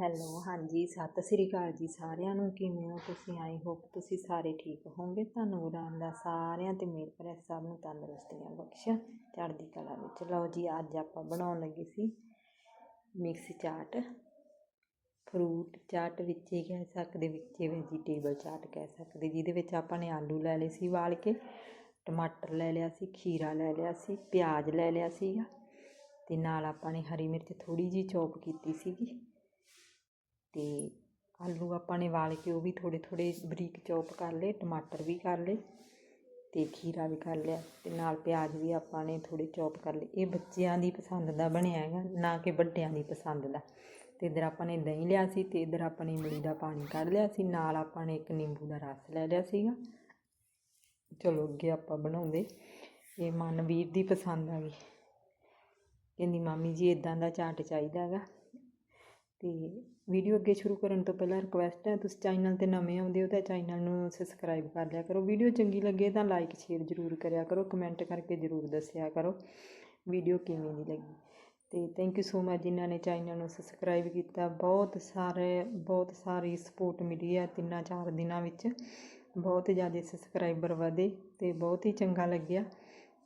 Hello ਹਾਂਜੀ, ਸਤਿ ਸ੍ਰੀ ਅਕਾਲ ਜੀ ਸਾਰਿਆਂ ਨੂੰ, ਕਿਵੇਂ ਹੋ ਤੁਸੀਂ? ਆਈ ਹੋਪ ਤੁਸੀਂ ਸਾਰੇ ਠੀਕ ਹੋਵੋਗੇ। ਤੁਹਾਨੂੰ ਗੁਰਾਂ ਦਾ ਸਾਰਿਆਂ ਤੇ ਮੇਰ ਭਰੇ ਸਭ ਨੂੰ ਤੰਦਰੁਸਤੀਆਂ ਬਖਸ਼ਣ ਚੜ੍ਹਦੀ ਕਲਾ ਵਿੱਚ। ਲਓ ਜੀ, ਅੱਜ ਆਪਾਂ ਬਣਾਉਣ ਲੱਗੇ ਸੀ ਮਿਕਸ ਚਾਟ। ਫਰੂਟ ਚਾਟ ਵਿੱਚ ਹੀ ਕਹਿ ਸਕਦੇ, ਵਿੱਚ ਵੈਜੀਟੇਬਲ ਚਾਟ ਕਹਿ ਸਕਦੇ, ਜਿਹਦੇ ਵਿੱਚ ਆਪਾਂ ਨੇ ਆਲੂ ਲੈ ਲਏ ਸੀ ਵਾਲ ਕੇ, ਟਮਾਟਰ ਲੈ ਲਿਆ ਸੀ, ਖੀਰਾ ਲੈ ਲਿਆ ਸੀ, ਪਿਆਜ਼ ਲੈ ਲਿਆ ਸੀਗਾ, ਤੇ ਨਾਲ ਆਪਾਂ ਨੇ ਹਰੀ ਮਿਰਚ ਥੋੜੀ ਜੀ ਚੌਪ ਕੀਤੀ ਸੀਗੀ। ਅਤੇ ਆਲੂ ਆਪਾਂ ਨੇ ਵਾਲ ਕੇ ਉਹ ਵੀ ਥੋੜ੍ਹੇ ਥੋੜ੍ਹੇ ਬਰੀਕ ਚੌਪ ਕਰ ਲਏ, ਟਮਾਟਰ ਵੀ ਕਰ ਲਏ ਅਤੇ ਖੀਰਾ ਵੀ ਕਰ ਲਿਆ ਅਤੇ ਨਾਲ ਪਿਆਜ਼ ਵੀ ਆਪਾਂ ਨੇ ਥੋੜ੍ਹੇ ਚੌਪ ਕਰ ਲਏ। ਇਹ ਬੱਚਿਆਂ ਦੀ ਪਸੰਦ ਦਾ ਬਣਿਆ ਹੈਗਾ, ਨਾ ਕਿ ਵੱਡਿਆਂ ਦੀ ਪਸੰਦ ਦਾ। ਅਤੇ ਇੱਧਰ ਆਪਾਂ ਨੇ ਦਹੀਂ ਲਿਆ ਸੀ ਅਤੇ ਇੱਧਰ ਆਪਾਂ ਨੇ ਇਮਲੀ ਦਾ ਪਾਣੀ ਕੱਢ ਲਿਆ ਸੀ, ਨਾਲ ਆਪਾਂ ਨੇ ਇੱਕ ਨਿੰਬੂ ਦਾ ਰਸ ਲੈ ਲਿਆ ਸੀਗਾ। ਚਲੋ ਅੱਗੇ ਆਪਾਂ ਬਣਾਉਂਦੇ। ਇਹ ਮਨਵੀਰ ਦੀ ਪਸੰਦ ਆ ਗਈ। ਕਹਿੰਦੀ, ਮਾਮੀ ਜੀ ਇਦਾਂ ਦਾ ਚਾਟ ਚਾਹੀਦਾ ਹੈਗਾ। ਅਤੇ ਵੀਡੀਓ ਅੱਗੇ ਸ਼ੁਰੂ ਕਰਨ ਤੋਂ ਪਹਿਲਾਂ ਰਿਕੁਐਸਟ ਹੈ, ਤੁਸੀਂ ਚੈਨਲ ਤੇ ਨਵੇਂ ਆਉਂਦੇ ਹੋ ਤਾਂ ਚੈਨਲ ਨੂੰ ਸਬਸਕ੍ਰਾਈਬ ਕਰ ਲਿਆ ਕਰੋ। ਵੀਡੀਓ ਚੰਗੀ ਲੱਗੇ ਤਾਂ ਲਾਈਕ ਸ਼ੇਅਰ ਜ਼ਰੂਰ ਕਰਿਆ ਕਰੋ ਕਮੈਂਟ ਕਰਕੇ ਜ਼ਰੂਰ ਦੱਸਿਆ ਕਰੋ ਵੀਡੀਓ ਕਿਵੇਂ ਦੀ ਲੱਗੀ। ਅਤੇ ਥੈਂਕ ਯੂ ਸੋ ਮਚ ਜਿਨ੍ਹਾਂ ਨੇ ਚੈਨਲ ਨੂੰ ਸਬਸਕ੍ਰਾਈਬ ਕੀਤਾ। ਬਹੁਤ ਸਾਰੇ, ਬਹੁਤ ਸਾਰੀ ਸਪੋਰਟ ਮਿਲੀ ਹੈ ਤਿੰਨਾਂ ਚਾਰ ਦਿਨਾਂ ਵਿੱਚ। ਬਹੁਤ ਜ਼ਿਆਦਾ ਸਬਸਕ੍ਰਾਈਬਰ ਵਧੇ ਅਤੇ ਬਹੁਤ ਹੀ ਚੰਗਾ ਲੱਗਿਆ।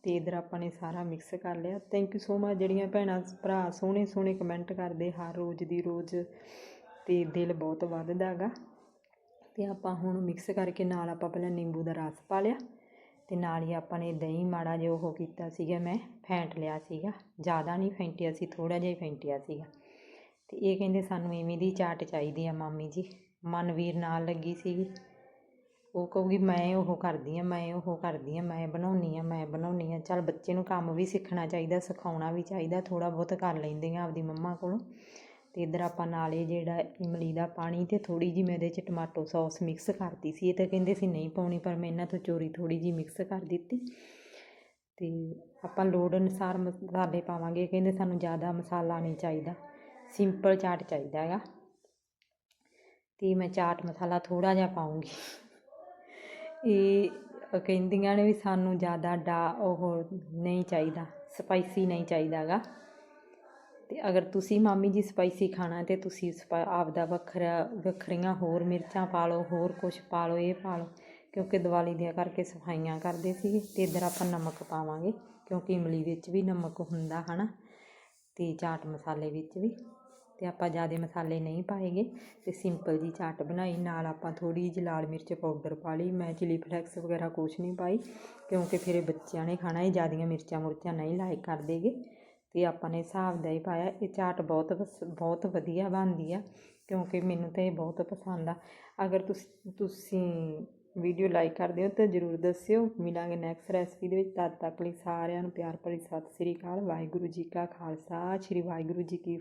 ਅਤੇ ਇੱਧਰ ਆਪਾਂ ਨੇ ਸਾਰਾ ਮਿਕਸ ਕਰ ਲਿਆ। ਥੈਂਕ ਯੂ ਸੋ ਮਚ ਜਿਹੜੀਆਂ ਭੈਣਾਂ, ਭਰਾ ਸੋਹਣੇ ਸੋਹਣੇ ਕਮੈਂਟ ਕਰਦੇ ਹਰ ਰੋਜ਼ ਦੀ ਰੋਜ਼ ਅਤੇ ਦਿਲ ਬਹੁਤ ਵੱਧਦਾ ਗਾ। ਅਤੇ ਆਪਾਂ ਹੁਣ ਮਿਕਸ ਕਰਕੇ ਨਾਲ ਆਪਾਂ ਪਹਿਲਾਂ ਨਿੰਬੂ ਦਾ ਰਸ ਪਾ ਲਿਆ ਅਤੇ ਨਾਲ ਹੀ ਆਪਾਂ ਨੇ ਦਹੀਂ ਮਾੜਾ ਜਿਹਾ ਉਹ ਕੀਤਾ ਸੀਗਾ ਮੈਂ, ਫੈਂਟ ਲਿਆ ਸੀਗਾ। ਜ਼ਿਆਦਾ ਨਹੀਂ ਫੈਂਟਿਆ ਸੀ, ਥੋੜ੍ਹਾ ਜਿਹਾ ਹੀ ਫੈਂਟਿਆ ਸੀਗਾ। ਅਤੇ ਇਹ ਕਹਿੰਦੇ ਸਾਨੂੰ ਇਵੇਂ ਦੀ ਚਾਟ ਚਾਹੀਦੀ ਆ ਮਾਮੀ ਜੀ। ਮਨਵੀਰ ਨਾਲ ਲੱਗੀ ਸੀਗੀ। ਉਹ ਕਹੂਗੀ, ਮੈਂ ਉਹ ਕਰਦੀ ਹਾਂ, ਮੈਂ ਉਹ ਕਰਦੀ ਹਾਂ, ਮੈਂ ਬਣਾਉਂਦੀ ਹਾਂ, ਮੈਂ ਬਣਾਉਂਦੀ ਹਾਂ। ਚੱਲ ਬੱਚੇ ਨੂੰ ਕੰਮ ਵੀ ਸਿੱਖਣਾ ਚਾਹੀਦਾ, ਸਿਖਾਉਣਾ ਵੀ ਚਾਹੀਦਾ, ਥੋੜ੍ਹਾ ਬਹੁਤ ਕਰ ਲੈਂਦੇ ਆ ਆਪਦੀ ਮੰਮਾ ਕੋਲੋਂ। ਅਤੇ ਇੱਧਰ ਆਪਾਂ ਨਾਲ ਇਹ ਜਿਹੜਾ ਇਮਲੀ ਦਾ ਪਾਣੀ ਅਤੇ ਥੋੜ੍ਹੀ ਜਿਹੀ ਮੈਂ ਇਹਦੇ ਚ ਟਮਾਟੋ ਸੌਸ ਮਿਕਸ ਕਰਤੀ ਸੀ। ਇਹ ਤਾਂ ਕਹਿੰਦੇ ਸੀ ਨਹੀਂ ਪਾਉਣੀ, ਪਰ ਮੈਂ ਇਹਨਾਂ ਤੋਂ ਚੋਰੀ ਥੋੜ੍ਹੀ ਜਿਹੀ ਮਿਕਸ ਕਰ ਦਿੱਤੀ। ਅਤੇ ਆਪਾਂ ਲੋੜ ਅਨੁਸਾਰ ਮਸਾਲੇ ਪਾਵਾਂਗੇ। ਕਹਿੰਦੇ ਸਾਨੂੰ ਜ਼ਿਆਦਾ ਮਸਾਲਾ ਨਹੀਂ ਚਾਹੀਦਾ, ਸਿੰਪਲ ਚਾਟ ਚਾਹੀਦਾ ਹੈਗਾ। ਅਤੇ ਮੈਂ ਚਾਟ ਮਸਾਲਾ ਥੋੜ੍ਹਾ ਜਿਹਾ ਪਾਉਂਗੀ ਇਹ ਕਹਿੰਦੀਆਂ ਨੇ ਵੀ ਸਾਨੂੰ ਜ਼ਿਆਦਾ ਡਾ ਉਹ ਨਹੀਂ ਚਾਹੀਦਾ, ਸਪਾਈਸੀ ਨਹੀਂ ਚਾਹੀਦਾ ਗਾ ਅਤੇ ਅਗਰ ਤੁਸੀਂ ਮਾਮੀ ਜੀ ਸਪਾਈਸੀ ਖਾਣਾ ਤਾਂ ਤੁਸੀਂ ਸਪਾ, ਆਪਦਾ ਵੱਖਰਾ, ਵੱਖਰੀਆਂ ਹੋਰ ਮਿਰਚਾਂ ਪਾ ਲਓ, ਹੋਰ ਕੁਛ ਪਾ ਲਓ, ਇਹ ਪਾ ਲਓ, ਕਿਉਂਕਿ ਦੀਵਾਲੀ ਦੀਆਂ ਕਰਕੇ ਸਫਾਈਆਂ ਕਰਦੇ ਸੀਗੇ ਅਤੇ ਇੱਧਰ ਆਪਾਂ ਨਮਕ ਪਾਵਾਂਗੇ, ਕਿਉਂਕਿ ਇਮਲੀ ਵਿੱਚ ਵੀ ਨਮਕ ਹੁੰਦਾ ਹੈ ਨਾ ਅਤੇ ਚਾਟ ਮਸਾਲੇ ਵਿੱਚ ਵੀ। ਤੇ ਆਪਾਂ ਜ਼ਿਆਦਾ ਮਸਾਲੇ ਨਹੀਂ ਪਾਏਗੇ ਤੇ ਸਿੰਪਲ ਜੀ ਚਾਟ ਬਣਾਈ। ਨਾਲ ਆਪਾਂ ਥੋੜੀ ਜਿਹੀ ਲਾਲ ਮਿਰਚ ਪਾਊਡਰ ਪਾ ਲਈ। ਮੈਂ ਚਿਲੀ ਫਲੈਕਸ ਵਗੈਰਾ ਕੁਛ ਨਹੀਂ ਪਾਈ, ਕਿਉਂਕਿ ਫਿਰ ਬੱਚਿਆਂ ਨੇ ਖਾਣਾ ਇਹ ਜ਼ਿਆਦੀਆਂ ਮਿਰਚਾਂ ਮੁਰਚਾਂ ਨਹੀਂ ਲਾਇਕ ਕਰਦੇਗੇ ਤੇ ਆਪਾਂ ਨੇ ਹਿਸਾਬ ਦਾ ਹੀ ਪਾਇਆ। ਇਹ ਚਾਟ ਬਹੁਤ ਬਹੁਤ ਵਧੀਆ ਬਣਦੀ ਆ, ਕਿਉਂਕਿ ਮੈਨੂੰ ਤਾਂ ਇਹ ਬਹੁਤ ਪਸੰਦ ਆ। ਅਗਰ ਤੁਸੀਂ ਤੁਸੀਂ ਵੀਡੀਓ ਲਾਈਕ ਕਰਦੇ ਹੋ ਤਾਂ ਜਰੂਰ ਦੱਸਿਓ। ਮਿਲਾਂਗੇ ਨੈਕਸਟ ਰੈਸਪੀ ਦੇ ਵਿੱਚ। ਤਦ ਤੱਕ ਲਈ ਸਾਰਿਆਂ ਨੂੰ ਪਿਆਰ ਭਰੀ ਸਤਿ ਸ੍ਰੀ ਅਕਾਲ। ਵਾਹਿਗੁਰੂ ਜੀ ਕਾ ਖਾਲਸਾ। ਸ੍ਰੀ ਵਾਹਿਗੁਰੂ ਜੀ ਕੀ